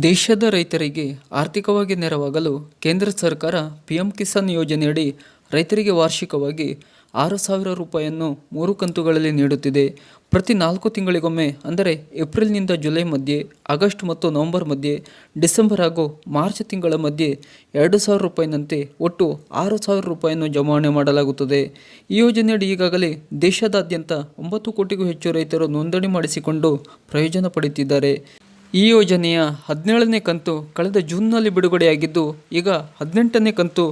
ದೇಶದ ರೈತರಿಗೆ ಆರ್ಥಿಕವಾಗಿ ನೆರವಾಗಲು ಕೇಂದ್ರ ಸರ್ಕಾರ ಪಿಎಂ ಕಿಸಾನ್ ಯೋಜನೆಯಡಿ ರೈತರಿಗೆ ವಾರ್ಷಿಕವಾಗಿ ಆರು ಸಾವಿರ ರೂಪಾಯಿಯನ್ನು ಮೂರು ಕಂತುಗಳಲ್ಲಿ ನೀಡುತ್ತಿದೆ. ಪ್ರತಿ ನಾಲ್ಕು ತಿಂಗಳಿಗೊಮ್ಮೆ, ಅಂದರೆ ಏಪ್ರಿಲ್ನಿಂದ ಜುಲೈ ಮಧ್ಯೆ, ಆಗಸ್ಟ್ ಮತ್ತು ನವೆಂಬರ್ ಮಧ್ಯೆ, ಡಿಸೆಂಬರ್ ಹಾಗೂ ಮಾರ್ಚ್ ತಿಂಗಳ ಮಧ್ಯೆ ಎರಡು ಸಾವಿರ ರೂಪಾಯಿನಂತೆ ಒಟ್ಟು ಆರು ಸಾವಿರ ರೂಪಾಯಿಯನ್ನು ಜಮಾವಣೆ ಮಾಡಲಾಗುತ್ತದೆ. ಈ ಯೋಜನೆಯಡಿ ಈಗಾಗಲೇ ದೇಶದಾದ್ಯಂತ ಒಂಬತ್ತು ಕೋಟಿಗೂ ಹೆಚ್ಚು ರೈತರು ನೋಂದಣಿ ಮಾಡಿಸಿಕೊಂಡು ಪ್ರಯೋಜನ ಪಡೆಯುತ್ತಿದ್ದಾರೆ. ಈ ಯೋಜನೆಯ ಹದಿನೇಳನೇ ಕಂತು ಕಳೆದ ಜೂನ್ನಲ್ಲಿ ಬಿಡುಗಡೆಯಾಗಿದ್ದು, ಈಗ ಹದಿನೆಂಟನೇ ಕಂತು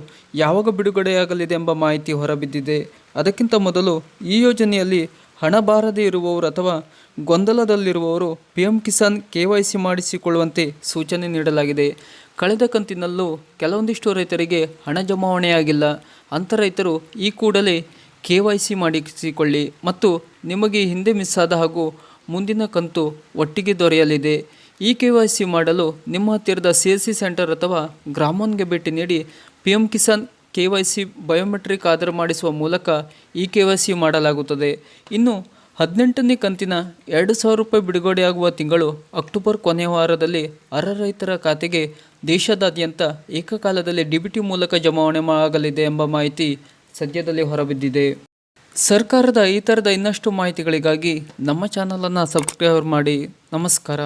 ಯಾವಾಗ ಬಿಡುಗಡೆಯಾಗಲಿದೆ ಎಂಬ ಮಾಹಿತಿ ಹೊರಬಿದ್ದಿದೆ. ಅದಕ್ಕಿಂತ ಮೊದಲು ಈ ಯೋಜನೆಯಲ್ಲಿ ಹಣ ಬಾರದೇ ಇರುವವರು ಅಥವಾ ಗೊಂದಲದಲ್ಲಿರುವವರು P M Kisan K Y C ಮಾಡಿಸಿಕೊಳ್ಳುವಂತೆ ಸೂಚನೆ ನೀಡಲಾಗಿದೆ. ಕಳೆದ ಕಂತಿನಲ್ಲೂ ಕೆಲವೊಂದಿಷ್ಟು ರೈತರಿಗೆ ಹಣ ಜಮಾವಣೆಯಾಗಿಲ್ಲ. ಅಂಥ ರೈತರು ಈ ಕೂಡಲೇ ಕೆ ವೈ ಸಿ ಮಾಡಿಸಿಕೊಳ್ಳಿ ಮತ್ತು ನಿಮಗೆ ಹಿಂದೆ ಮಿಸ್ ಆದ ಹಾಗೂ ಮುಂದಿನ ಕಂತು ಒಟ್ಟಿಗೆ ದೊರೆಯಲಿದೆ. ಈ ಕೆ ವೈ ಸಿ ಮಾಡಲು ನಿಮ್ಮ ಹತ್ತಿರದ ಸಿ ಎಸ್ ಸಿ ಸೆಂಟರ್ ಅಥವಾ ಗ್ರಾಮೋನ್ಗೆ ಭೇಟಿ ನೀಡಿ P M Kisan K Y C biometric Aadhaar ಮಾಡಿಸುವ ಮೂಲಕ ಇ ಕೆ ವೈ ಸಿ ಮಾಡಲಾಗುತ್ತದೆ. ಇನ್ನು ಹದಿನೆಂಟನೇ ಕಂತಿನ ಎರಡು ಸಾವಿರ ರೂಪಾಯಿ ಬಿಡುಗಡೆಯಾಗುವ ತಿಂಗಳು ಅಕ್ಟೋಬರ್ ಕೊನೆಯ ವಾರದಲ್ಲಿ ಅರ್ಹ ರೈತರ ಖಾತೆಗೆ ದೇಶದಾದ್ಯಂತ ಏಕಕಾಲದಲ್ಲಿ ಡಿ ಬಿ ಟಿ ಮೂಲಕ ಜಮಾವಣೆ ಆಗಲಿದೆ ಎಂಬ ಮಾಹಿತಿ ಸದ್ಯದಲ್ಲಿ ಹೊರಬಿದ್ದಿದೆ. ಸರ್ಕಾರದ ಈ ಥರದ ಇನ್ನಷ್ಟು ಮಾಹಿತಿಗಳಿಗಾಗಿ ನಮ್ಮ ಚಾನಲನ್ನು ಸಬ್ಸ್ಕ್ರೈಬ್ ಮಾಡಿ. ನಮಸ್ಕಾರ.